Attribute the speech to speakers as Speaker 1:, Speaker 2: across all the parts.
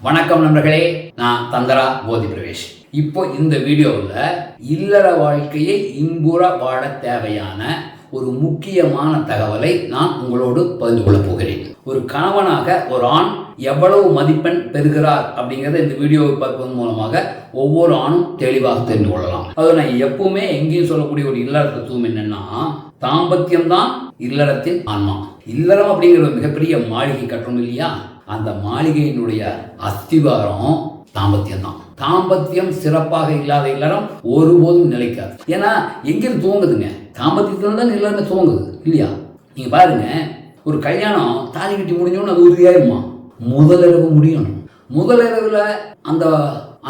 Speaker 1: வணக்கம் நண்பர்களே நான் தந்தரா போதி பிரவேஷ். இப்போ இந்த வீடியோவில் இல்லற வாழ்க்கையை இன்புற வாழ தேவையான ஒரு முக்கியமான தகவலை நான் உங்களோடு பகிர்ந்து கொள்ளப் போகிறேன். ஒரு கணவனாக ஒரு ஆண் எவ்வளவு மதிப்பெண் பெறுகிறார் அப்படிங்கிறத இந்த வீடியோவை பார்ப்பதன் மூலமாக ஒவ்வொரு ஆணும் தெளிவாக தெரிந்து கொள்ளலாம். அது நான் எப்பவுமே எங்கேயும் சொல்லக்கூடிய ஒரு இல்லற தத்துவம் என்னன்னா தாம்பத்தியம் தான் இல்லறத்தின் ஆன்மா. இல்லறம் அப்படிங்கிற ஒரு மிகப்பெரிய மாளிகை கட்டணும் இல்லையா? அந்த மாளிகையினுடைய அஸ்திவாரம் தாம்பத்தியம் தான் தாம்பத்தியம் சிறப்பாக இல்லாத இல்லறம் ஒருபோதும் நிலைக்காது. ஏன்னா எங்கிருந்து தூங்குதுங்க. தாம்பத்தியத்தில் தான் எல்லாருமே தூங்குது இல்லையா? நீங்க பாருங்க ஒரு கல்யாணம் தாலி கட்டி முடிஞ்சோன்னு அது உறுதியாயிருமா? முதலிரவு முடியணும். முதலிரவில் அந்த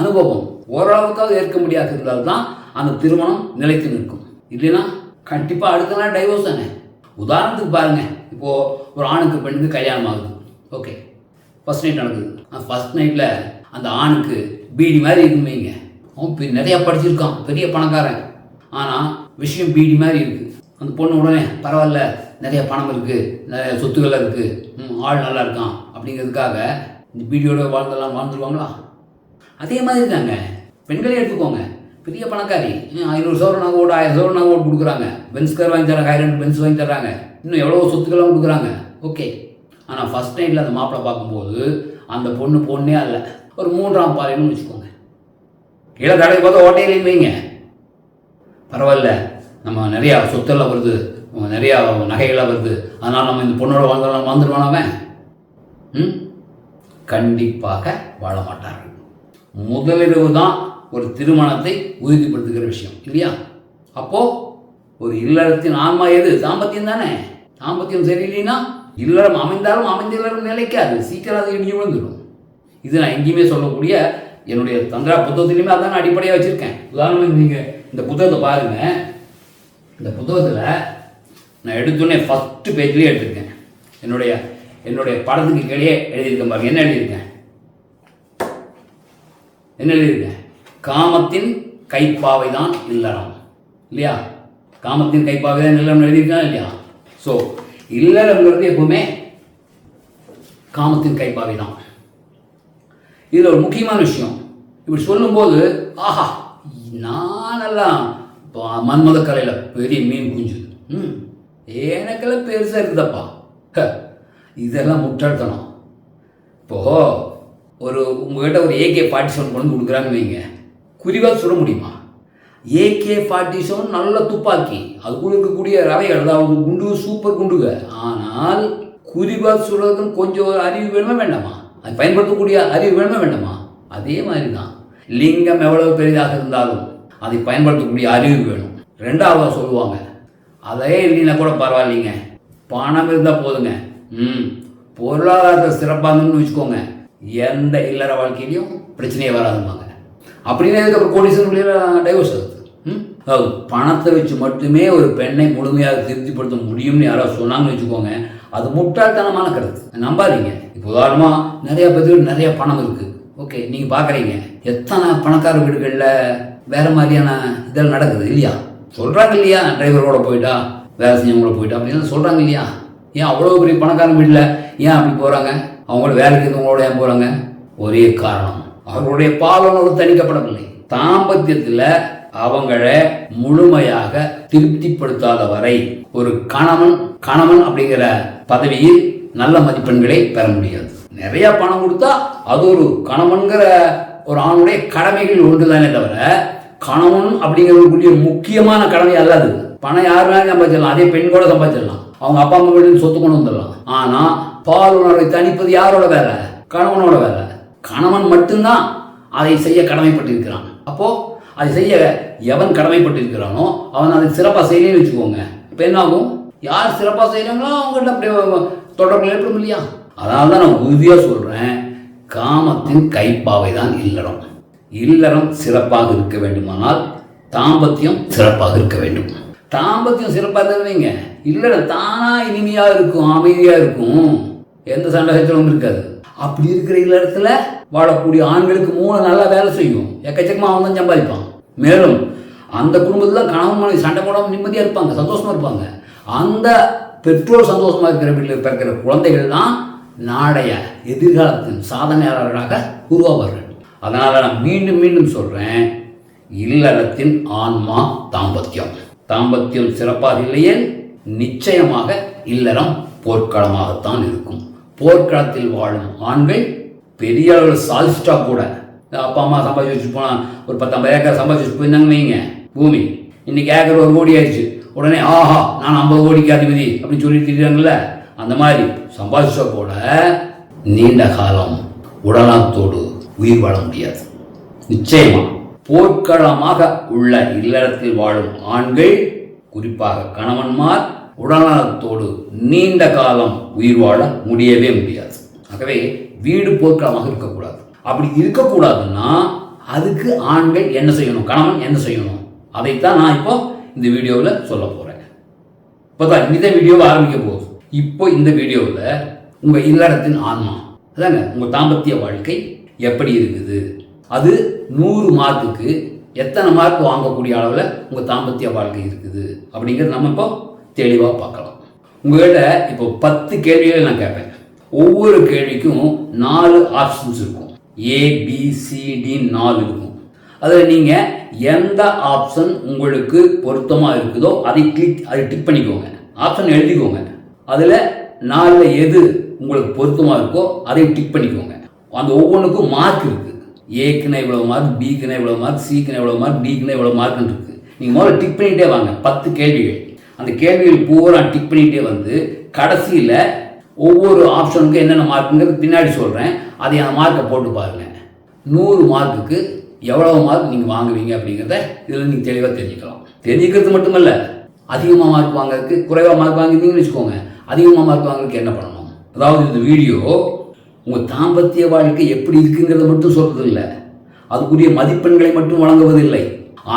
Speaker 1: அனுபவம் ஓரளவுக்காவது ஏற்க முடியாது இருந்தால் தான் அந்த திருமணம் நிலைத்து நிற்கும். இல்லைன்னா கண்டிப்பாக அடுத்த நாள் டைவோர்ஸ் தானே. உதாரணத்துக்கு பாருங்கள் இப்போது ஒரு ஆணுக்கு பெண்ணுக்கு கல்யாணம் ஆகுது. ஓகே. ஃபர்ஸ்ட் நைட் நடக்குது அந்த ஃபர்ஸ்ட் நைட்டில் அந்த ஆணுக்கு பீடி மாதிரி இருக்குமேங்க அவன் பெ- படிச்சிருக்கான். பெரிய பணக்காரன். ஆனால் விஷயம் பீடி மாதிரி இருக்குது அந்த பொண்ணு உடனே பரவாயில்ல. நிறைய பணம் இருக்குது நிறைய சொத்துக்கள்லாம் இருக்குது ம், ஆள் நல்லா இருக்கான். அப்படிங்கிறதுக்காக இந்த பீடியோட வாழ்ந்தெல்லாம் வாழ்ந்துருவாங்களா? அதே மாதிரி தாங்க. பெண்களே எடுத்துக்கோங்க. பெரிய பணக்காரி. ஐநூறு சவரம் நாங்கள் ஓடு ஆயிரம் சவரம் நாங்கள் ஓட்டு கொடுக்குறாங்க. பென்ஸ் கார் வாங்கி தராங்க ஆயிரம் பென்ஸ் வாங்கி தர்றாங்க. இன்னும் எவ்வளோ சொத்துக்கெல்லாம் கொடுக்குறாங்க. ஓகே. ஆனால் ஃபஸ்ட் நைட்டில் அந்த மாப்பிள்ளை பார்க்கும்போது அந்த பொண்ணு பொண்ணே அல்ல. ஒரு மூன்றாம் பாலினம்னு வச்சுக்கோங்க. கீழே தடவை பார்த்தா ஓட்டையிலையும் வைங்க. பரவாயில்ல. நம்ம நிறையா சொத்தெல்லாம் வருது. நிறையா நகைகளாக வருது. அதனால் நம்ம இந்த பொண்ணோட வாழ்ந்தாலும் வாழ்ந்துருவான் ம்? கண்டிப்பாக வாழ மாட்டார்கள். முதலிரவு தான் ஒரு திருமணத்தை உறுதிப்படுத்துகிற விஷயம். இல்லையா? அப்போது ஒரு இல்லறத்தின் ஆன்மா எது? தாம்பத்தியம் தானே? தாம்பத்தியம் சரியில்லைன்னா இல்லறம் அமைந்தாலும் அமைந்த நிலைக்காது. சீக்கிரம் அது இடிஞ்சு விழுந்துடும். இது நான் எங்கேயுமே சொல்லக்கூடிய என்னுடைய தந்திரா புத்தகத்திலையுமே அதான் நான் அடிப்படையாக வச்சுருக்கேன். உதாரணம் நீங்கள் இந்த புத்தகத்தை பாருங்கள் இந்த புத்தகத்தில் நான் எடுத்தோடனே ஃபஸ்ட்டு பேஜ்லேயே எடுத்திருக்கேன். என்னுடைய என்னுடைய படத்துக்கு கீழே எழுதியிருக்கேன் பாருங்க. என்ன எழுதியிருக்கேன்? என்ன எழுதியிருக்கேன்? காமத்தின் கைப்பாவை தான் இல்லறம். இல்லையா? காமத்தின் கைப்பாவை தான் இல்லறம் எழுதியிருக்கேன் இல்லையா? ஸோ இல்லறங்கிறது எப்பவுமே காமத்தின் கைப்பாவை தான் இதில் ஒரு முக்கியமான விஷயம். இப்படி சொல்லும்போது ஆஹா நானெல்லாம் மன்மத கலையில் பெரிய மீன் குஞ்சு. ம் எனக்கெல்லாம் பெருசாக இருக்குதப்பா. இதெல்லாம் முட்டாள்தனம். இப்போ ஒரு உங்ககிட்ட ஒரு ஏகே ஃபார்ட்டி செவன் கொண்டு வந்து கொடுக்குறாங்கன்னு வைங்க. குறிவாக சொல்ல முடியுமா? ஏகே ஃபார்ட்டி செவன் நல்ல துப்பாக்கி. அதுக்குள்ள இருக்கக்கூடிய ரவைகள் அதாவது குண்டு சூப்பர் குண்டுக. ஆனால் குறிவாக சொல்றதுக்கு கொஞ்சம் அறிவு வேணுமா வேண்டாமா? அது பயன்படுத்தக்கூடிய அறிவு வேணுமா வேண்டாமா? அதே மாதிரி தான் லிங்கம் எவ்வளவு பெரிதாக இருந்தாலும் அதை பயன்படுத்தக்கூடிய அறிவு வேணும். ரெண்டாவதாக சொல்லுவாங்க. அதே இல்லைன்னா கூட பரவாயில்லைங்க. பணம் இருந்தால் போதுங்க. ம். பொருளாதாரத்தை சிறப்பாக இருந்தோம்னு வச்சுக்கோங்க. எந்த இல்லற வாழ்க்கையிலையும் பிரச்சனையே வராதுமாங்க அப்படின்னா இதுக்கப்புறம் கோடீஸ்வரன் டைவர்ஸ் ஆகுது. ம்? அதாவது பணத்தை வச்சு மட்டுமே ஒரு பெண்ணை முழுமையாக திருப்திப்படுத்த முடியும்னு யாராவது சொன்னாங்கன்னு வச்சுக்கோங்க. அது முட்டாள்தனமான கருத்து. நம்பாதீங்க. இப்போ உதாரணமாக நிறையா பேருக்கு நிறையா பணம் இருக்குது ஓகே நீங்கள் பார்க்குறீங்க எத்தனை பணக்கார வீடுகளில் வேறு மாதிரியான இதெல்லாம் நடக்குது இல்லையா? சொல்கிறாங்க இல்லையா? டிரைவரோட போயிட்டா வேலை செஞ்சவங்களோட போயிட்டா அப்படின்னு சொல்கிறாங்க இல்லையா? ஏன் அவ்வளோ பெரிய பணக்காரன் வீட்டில் ஏன் அப்படி போகிறாங்க அவங்களோட வேலைக்கு இருந்தவங்களோட ஏன் போகிறாங்க ஒரே காரணம். அவர்களுடைய பாலனோடு தணிக்கப்படவில்லை. தாம்பத்தியத்தில் அவங்கள முழுமையாக திருப்திப்படுத்தாத வரை ஒரு கணவன் கணவன் அப்படிங்கிற பதவியில் நல்ல மதிப்பெண்களை பெற முடியாது. நிறைய பணம் கொடுத்தா அது ஒரு கணவன்கிற ஒரு ஆணுடைய கடமைகள் ஒன்றுதானே தவிர கணவன் அப்படிங்கிறதுக்குரிய முக்கியமான கடமை அல்லாது பணம் யார் வேணாலும் சம்பாதிச்சிடலாம். அதே பெண் கூட சம்பாதிச்சிடலாம். அவங்க அப்பா அம்மா வீட்டில் சொத்து கொண்டு வந்துடலாம். ஆனா பால் உணர்வை தணிப்பது யாரோட வேலை? கணவனோட வேலை. கணவன் மட்டும்தான் அதை செய்ய கடமைப்பட்டிருக்கிறான். அப்போ அதை செய்ய எவன் கடமைப்பட்டிருக்கிறானோ அவன் அதை சிறப்பாக செய்யலன்னு வச்சுக்கோங்க. இப்போ என்ன ஆகும் யார் சிறப்பாக செய்கிறாங்களோ அவங்ககிட்ட அப்படியே தொடர்பு ஏற்படும் இல்லையா? அதனால தான் நான் உறுதியாக சொல்கிறேன் காமத்தின் கைப்பாவை தான் இல்லறம். இல்லறம் சிறப்பாக இருக்க வேண்டுமானால் தாம்பத்தியம் சிறப்பாக இருக்க வேண்டும். தாம்பத்தியம் சிறப்பாக இருந்தீங்க இல்லைடா தானா இனிமையாக இருக்கும் அமைதியாக இருக்கும். எந்த சண்டை சச்சரவும் இருக்காது. அப்படி இருக்கிற இல்லறத்துல வாழக்கூடிய ஆண்களுக்கு மூளை நல்லா வேலை செய்யும். எக்கச்சக்கமாக அவன் தான் சம்பாதிப்பான். மேலும் அந்த குடும்பத்தில் கணவன் மனைவி சண்டை போடாமல் நிம்மதியாக இருப்பாங்க சந்தோஷமாக இருப்பாங்க. அந்த பெற்றோர் சந்தோஷமாக இருக்கிற வீட்டில் பிறக்கிற குழந்தைகள் தான் நாடைய எதிர்காலத்தின் சாதனையாளர்களாக உருவாவார்கள். அதனால் நான் மீண்டும் மீண்டும் சொல்கிறேன் இல்லறத்தின் ஆன்மா தாம்பத்தியம். தாம்பத்தியம் சிறப்பாக இல்லையே நிச்சயமாக இல்லறம் போர்க்களமாகத்தான் இருக்கும். போர்க்களத்தில் வாழும் ஆண்கள் பெரிய அளவில் சாதிச்சிட்டா கூட. இந்த அப்பா அம்மா சம்பாதிச்சு வச்சுட்டு போனால் ஒரு பத்தம்பது ஏக்கர் சம்பாதிச்சு வச்சுட்டு போயிருந்தாங்க வைங்க. பூமி. இன்னைக்கு ஏக்கர் ஒரு கோடி ஆயிடுச்சு. உடனே ஆஹா நான் ஐம்பது கோடிக்கு அதிபதி அப்படின்னு சொல்லி இருக்காங்கல்ல அந்த மாதிரி சம்பாதிச்சா கூட நீண்ட காலம் உடலாத்தோடு உயிர் வாழ முடியாது. நிச்சயமா போர்க்களமாக உள்ள இல்லறத்தில் வாழும் ஆண்கள் குறிப்பாக கணவன்மார் உடல்நலத்தோடு நீண்ட காலம் உயிர் வாழ முடியவே முடியாது. ஆகவே வீடு போர்க்களமாக இருக்கக்கூடாது. அப்படி இருக்கக்கூடாதுன்னா அதுக்கு ஆண்கள் என்ன செய்யணும்? கணவன் என்ன செய்யணும்? அதைத்தான் நான் இப்போ இந்த வீடியோவில் சொல்ல போகிறேன் இப்போ தான் இந்த வீடியோவை ஆரம்பிக்க போகுது. இப்போ இந்த வீடியோவில் உங்கள் இல்லறத்தின் ஆன்மா அதாங்க உங்கள் தாம்பத்திய வாழ்க்கை எப்படி இருக்குது? அது நூறு மார்க்குக்கு எத்தனை மார்க் வாங்கக்கூடிய அளவில் உங்கள் தாம்பத்திய வாழ்க்கை இருக்குது? அப்படிங்கிறது நம்ம இப்போ தெளிவாக பார்க்கலாம். உங்கள்கிட்ட இப்போ பத்து கேள்விகளை நான் கேட்பேன். ஒவ்வொரு கேள்விக்கும் நாலு ஆப்ஷன்ஸ் இருக்கும். ஏபிசிடி நாலு இருக்கும். அதில் நீங்கள் எந்த ஆப்ஷன் உங்களுக்கு பொருத்தமாக இருக்குதோ அதை கிளிக் அதை டிக் பண்ணிக்கோங்க. ஆப்ஷன் எழுதிக்கோங்க. அதில் நாலில் எது உங்களுக்கு பொருத்தமாக இருக்கோ அதை டிக் பண்ணிக்கோங்க. அந்த ஒவ்வொன்றுக்கும் மார்க் இருக்குது ஏக்குனா இவ்வளோ மார்க் பிக்குனா இவ்வளோ மார்க் சிக்குனா இவ்வளோ மார்க் டிக்குனா இவ்வளோ மார்க்னு இருக்குது நீங்கள் முதல்ல டிக் பண்ணிகிட்டே வாங்க. பத்து கேள்விகள். அந்த கேள்விகள் பூரா டிக் பண்ணிகிட்டே வந்து கடைசியில் ஒவ்வொரு ஆப்ஷனுக்கும் என்னென்ன மார்க்குங்கிறது பின்னாடி சொல்கிறேன் அதை அந்த மார்க்கை போட்டு பாருங்கள் நூறு மார்க்குக்கு எவ்வளோ மார்க் நீங்கள் வாங்குவீங்க அப்படிங்கிறத இதில் நீங்கள் தெளிவாக தெரிஞ்சுக்கலாம். தெரிஞ்சுக்கிறது மட்டுமல்ல அதிகமாக மார்க் வாங்குறதுக்கு குறைவாக மார்க் வாங்கிருந்தீங்கன்னு வச்சுக்கோங்க. அதிகமாக மார்க் வாங்குறதுக்கு என்ன பண்ணணும்? அதாவது இந்த வீடியோ உங்கள் தாம்பத்திய வாழ்க்கை எப்படி இருக்குங்கிறத மட்டும் சொல்கிறது இல்லை அதுக்குரிய மதிப்பெண்களை மட்டும் வழங்குவதில்லை.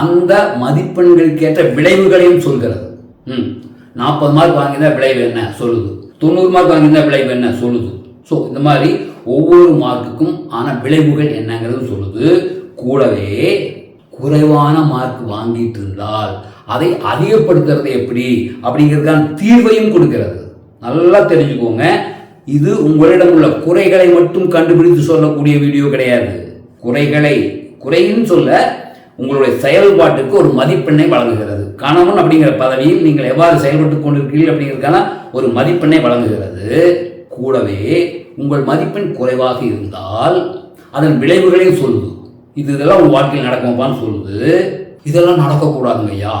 Speaker 1: அந்த மதிப்பெண்களுக்கேற்ற விளைவுகளையும் சொல்கிறது. ம். நாற்பது மார்க் வாங்கியிருந்தால் விளைவு என்ன? சொல்லுது. தொண்ணூறு மார்க் வாங்கியிருந்தால் விளைவு என்ன? சொல்லுது. ஸோ இந்த மாதிரி ஒவ்வொரு மார்க்குக்கும் ஆன விளைவுகள் என்னங்கிறது சொல்லுது. கூடவே குறைவான மார்க் வாங்கிட்டு இருந்தால் அதை அதிகப்படுத்துறது எப்படி? அப்படிங்கிறதுக்கான தீர்வையும் கொடுக்கிறது. நல்லா தெரிஞ்சுக்கோங்க. இது உங்களிடம் உள்ள குறைகளை மட்டும் கண்டுபிடித்து சொல்லக்கூடிய வீடியோ கிடையாது. குறைகளை குறைன்னு சொல்ல உங்களுடைய செயல்பாட்டுக்கு ஒரு மதிப்பெண்ணை வழங்குகிறது. கணவன் அப்படிங்கிற பதவியில் நீங்கள் எவ்வாறு செயல்பட்டு கொண்டிருக்கிறீர்கள் அப்படிங்கிறதுக்கான ஒரு மதிப்பெண்ணை வழங்குகிறது. கூடவே உங்கள் மதிப்பெண் குறைவாக இருந்தால் அதன் விளைவுகளையும் சொல்லுது. இது இதெல்லாம் உங்கள் வாழ்க்கையில் நடக்குமாப்பான்னு சொல்லுது. இதெல்லாம் நடக்கக்கூடாதுங்க ஐயா.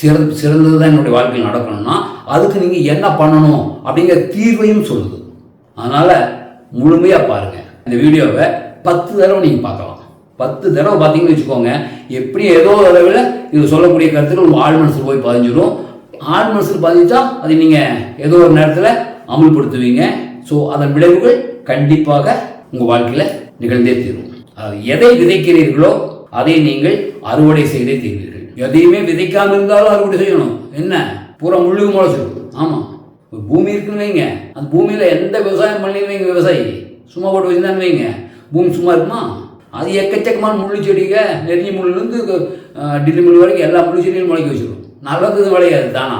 Speaker 1: சிறந்த சிறந்தது தான் என்னுடைய வாழ்க்கையில் நடக்கணும்னா அதுக்கு நீங்கள் என்ன பண்ணணும் அப்படிங்கிற தீர்வையும் சொல்லுது. அதனால் முழுமையாக பாருங்கள் இந்த வீடியோவை பத்து தடவை நீங்கள் பார்க்கலாம். பத்து தடவை பார்த்தீங்கன்னு வச்சுக்கோங்க எப்படி ஏதோ அளவில் இது சொல்லக்கூடிய கருத்துக்கள் உங்கள் ஆழ் மனசில் போய் பதிஞ்சிடும் ஆழ் மனசில் பதிஞ்சா அதை நீங்கள் ஏதோ ஒரு நேரத்தில் அமுல்படுத்துவீங்க. ஸோ அதன் விளைவுகள் கண்டிப்பாக உங்கள் வாழ்க்கையில் நிகழ்ந்தே தீரும். அது எதை விதைக்கிறீர்களோ அதை நீங்கள் அறுவடை செய்தே தீர்வீர்கள். எதையுமே விதைக்காமல் இருந்தாலும் அறுவடை செய்யணும். என்ன? பூரா முள்ளுக்கு முளைச்சிடும் ஆமாம் பூமி இருக்குன்னு வைங்க. அந்த பூமியில் எந்த விவசாயம் பண்ணி வைங்க விவசாயி. சும்மா போட்டு வச்சுருந்தான்னு வைங்க. பூமி சும்மா இருக்குமா? அது எக்கச்சக்கமான முள்ளு செடிக நெறி முள்ளுலேருந்து டில்லி முள் வரைக்கும் எல்லா முள்ளு செடியும் முளைக்க வச்சிடும் நல்லது விளையாது தானா?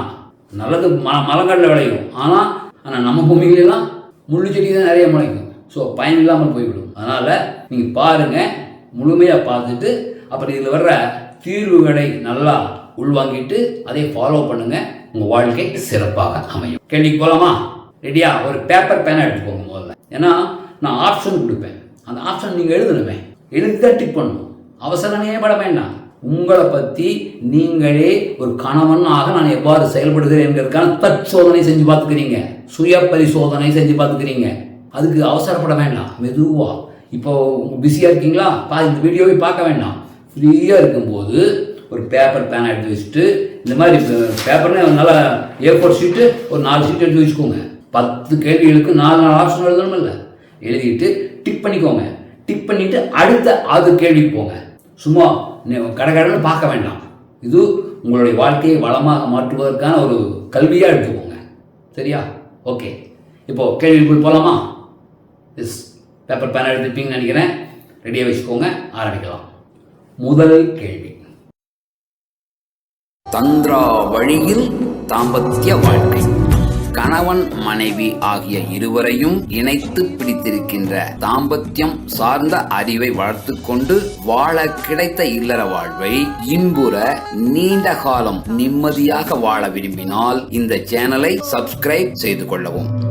Speaker 1: நல்லது ம மரங்களில் விளையும். ஆனால் ஆனால் நம்ம பூமிகளெல்லாம் முள்ளு செடி தான் நிறைய முளைக்கும். ஸோ பயன் இல்லாமல் போய்விடும். அதனால் நீங்கள் பாருங்கள் முழுமையாக பார்த்துட்டு அப்புறம் இதில் வர்ற தீர்வுகளை நல்லா உள்வாங்கிட்டு அதை ஃபாலோ பண்ணுங்கள் உங்கள் வாழ்க்கை சிறப்பாக அமையும். கேள்விக்கு போகலாமா ரெடியா ஒரு பேப்பர் பேனா எடுத்துக்கோங்க முதல்ல. ஏன்னா நான் ஆப்ஷன் கொடுப்பேன். அந்த ஆப்ஷன் நீங்கள் எழுதணுமே. எழுதி பண்ணும் பண்ணணும். அவசரமே பட வேண்டாம். உங்களை பற்றி நீங்களே ஒரு கணவனாக நான் எவ்வாறு செயல்படுகிறேன் என்கிறதுக்கான தற்சோதனை செஞ்சு பார்த்துக்கிறீங்க. சுய பரிசோதனை செஞ்சு பார்த்துக்கிறீங்க. அதுக்கு அவசரப்பட வேண்டாம். மெதுவாக இப்போ பிஸியாக இருக்கீங்களா? பா இந்த வீடியோவை பார்க்க வேண்டாம். ஃப்ரீயாக இருக்கும்போது ஒரு பேப்பர் பேனா எடுத்து வச்சுட்டு இந்த மாதிரி பேப்பர்னு நல்லா ஏ ஃபோர் ஷீட்டு ஒரு நாலு ஷீட் எடுத்து வச்சுக்கோங்க. பத்து கேள்விகளுக்கு நாலு நாலு ஆப்ஷன் இல்லை எழுதிட்டு டிக் பண்ணிக்கோங்க. டிக் பண்ணிவிட்டு அடுத்த அது கேள்விக்கு போங்க. சும்மா கடகடன்னு பார்க்க வேண்டாம். இது உங்களுடைய வாழ்க்கையை வளமாக மாற்றுவதற்கான ஒரு கல்வியாக எடுத்துக்கோங்க. சரியா? ஓகே. இப்போது கேள்விக்குள் போகலாமா எஸ் பேப்பர் பேனா எடுத்துப்பீங்கன்னு நினைக்கிறேன். ரெடியாக வச்சுக்கோங்க. ஆரம்பிக்கலாம். முதல் கேள்வி. தந்திரா வழியில் தாம்பத்திய வாழ்க்கை.
Speaker 2: கணவன் மனைவி ஆகிய இருவரையும் இணைத்து பிடித்திருக்கின்ற தாம்பத்தியம் சார்ந்த அறிவை வளர்த்து கொண்டு வாழ கிடைத்த இல்லற வாழ்வை இன்புற நீண்ட காலம் நிம்மதியாக வாழ விரும்பினால் இந்த சேனலை சப்ஸ்கிரைப் செய்து கொள்ளவும்.